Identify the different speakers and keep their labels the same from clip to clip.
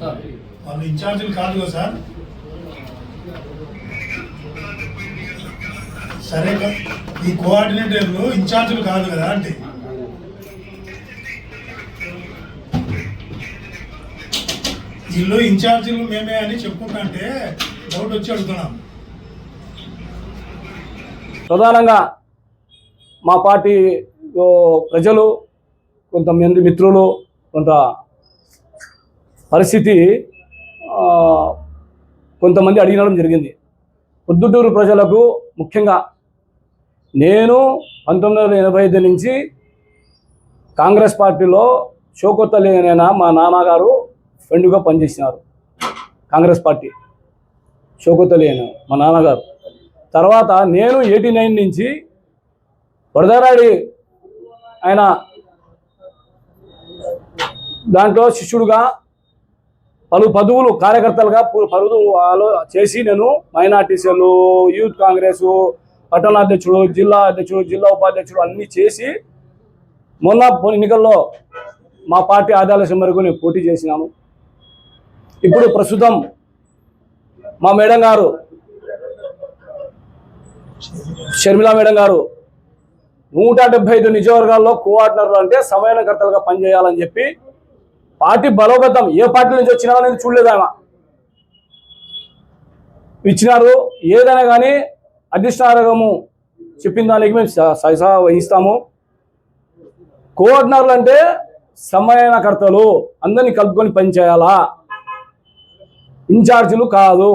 Speaker 1: వాళ్ళు ఇన్ఛార్జీలు కాదు కదా సార్? సరే ఈ కోఆర్డినేటర్లు ఇన్ఛార్జీలు కాదు కదా అంటే. వీళ్ళు ఇన్ఛార్జీలు మేమే అని చెప్పుకుంటా అంటే డౌట్ వచ్చి అడుగుతున్నాం.
Speaker 2: ప్రధానంగా మా పార్టీ ప్రజలు కొంతమంది మిత్రులు కొంత పరిస్థితి కొంతమంది అడిగినడం జరిగింది. పొద్దుటూరు ప్రజలకు ముఖ్యంగా నేను పంతొమ్మిది వందల ఎనభై ఐదు నుంచి కాంగ్రెస్ పార్టీలో షోకొత్తలి అయిన మా నాన్నగారు ఫ్రెండ్గా పనిచేసినారు. కాంగ్రెస్ పార్టీ షోకొత్తలి మా నాన్నగారు. తర్వాత నేను ఎయిటీ నైన్ నుంచి వరదరాడి ఆయన దాంట్లో శిష్యుడుగా పలు పదవులు కార్యకర్తలుగా పు- ఆలో చేసి నేను మైనార్టీసీలు యూత్ కాంగ్రెస్ పట్టణాధ్యక్షుడు జిల్లా అధ్యక్షుడు జిల్లా ఉపాధ్యక్షుడు అన్నీ చేసి మొన్న ఎన్నికల్లో మా పార్టీ ఆదాలసం మేరకు నేను పోటీ చేసినాను. ఇప్పుడు ప్రస్తుతం మా మేడం గారు షర్మిలా మేడం గారు నూట డెబ్బై ఐదు నియోజకవర్గాల్లో కోఆర్డినర్లు అంటే సమన్వయకర్తలుగా పనిచేయాలని చెప్పి పార్టీ బలోపేతం ఏ పార్టీ నుంచి వచ్చినా అనేది చూడలేదు ఇచ్చినారు ఏదైనా కానీ అధిష్టానము చెప్పిన దానికి మేము స- సహసా వహిస్తాము. కోఆర్డినర్లు అంటే సమన్వయకర్తలు అందరినీ కలుపుకొని పనిచేయాలా ఇన్ఛార్జీలు కాదు.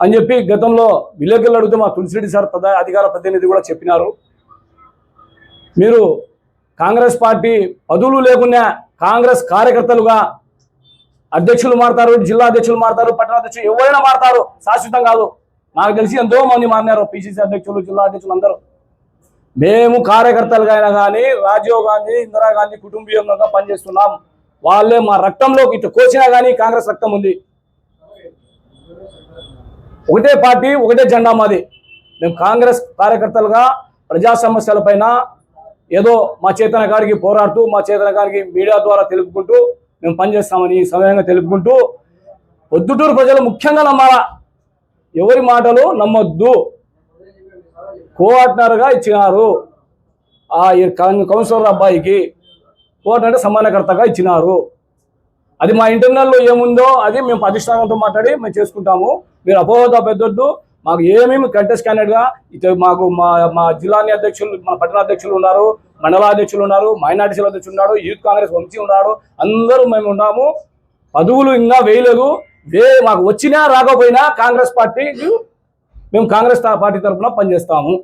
Speaker 2: అని చెప్పి గతంలో విలేకరులు అడిగితే మా తులసిరెడ్డి సార్ ప్రధా అధికార ప్రతినిధి కూడా చెప్పినారు. మీరు కాంగ్రెస్ పార్టీ పదవులు లేకున్నా కాంగ్రెస్ కార్యకర్తలుగా అధ్యక్షులు మారతారు జిల్లా అధ్యక్షులు మారతారు పట్టణాధ్యక్షులు ఎవరైనా మారతారు. శాశ్వతం కాదు. నాకు తెలిసి ఎంతో మంది మారినారు. పిసిసి అధ్యక్షులు జిల్లా అధ్యక్షులు అందరూ. మేము కార్యకర్తలుగా అయినా కానీ రాజీవ్ గాంధీ ఇందిరాగాంధీ కుటుంబీయంగా పనిచేస్తున్నాం. వాళ్ళే మా రక్తంలో ఇటు కోసినా కానీ కాంగ్రెస్ రక్తం ఉంది. ఒకటే పార్టీ ఒకటే జెండా మాది. మేము కాంగ్రెస్ కార్యకర్తలుగా ప్రజా సమస్యలపైన ఏదో మా చేతన గారికి పోరాడుతూ మా చేతన గారికి మీడియా ద్వారా తెలుపుకుంటూ మేము పనిచేస్తామని సమయంగా తెలుపుకుంటూ పొద్దుటూరు ప్రజలు ముఖ్యంగా నమ్మాలా? ఎవరి మాటలు నమ్మొద్దు. కోఆర్డినర్గా ఇచ్చినారు. ఆ కౌన్సిలర్ అబ్బాయికి కోఆర్డినర్ సమానకర్తగా ఇచ్చినారు. అది మా ఇంటర్నల్లో ఏముందో అది మేము అధిష్టానంతో మాట్లాడి మేము చేసుకుంటాము. మీరు అపోహత పెద్దొద్దు. మాకు ఏమేమి కంటెస్ట్ క్యాండిడేట్గా ఇటు మాకు మా మా జిల్లాని అధ్యక్షులు మా పట్టణ అధ్యక్షులు ఉన్నారు మండల అధ్యక్షులు ఉన్నారు మైనార్టీ అధ్యక్షులు ఉన్నాడు యూత్ కాంగ్రెస్ వంశీ ఉన్నాడు అందరూ మేము ఉన్నాము. పదవులు ఇంకా వేయలేదు. వే మాకు వచ్చినా రాకపోయినా కాంగ్రెస్ పార్టీ మేము కాంగ్రెస్ పార్టీ తరఫున పనిచేస్తాము.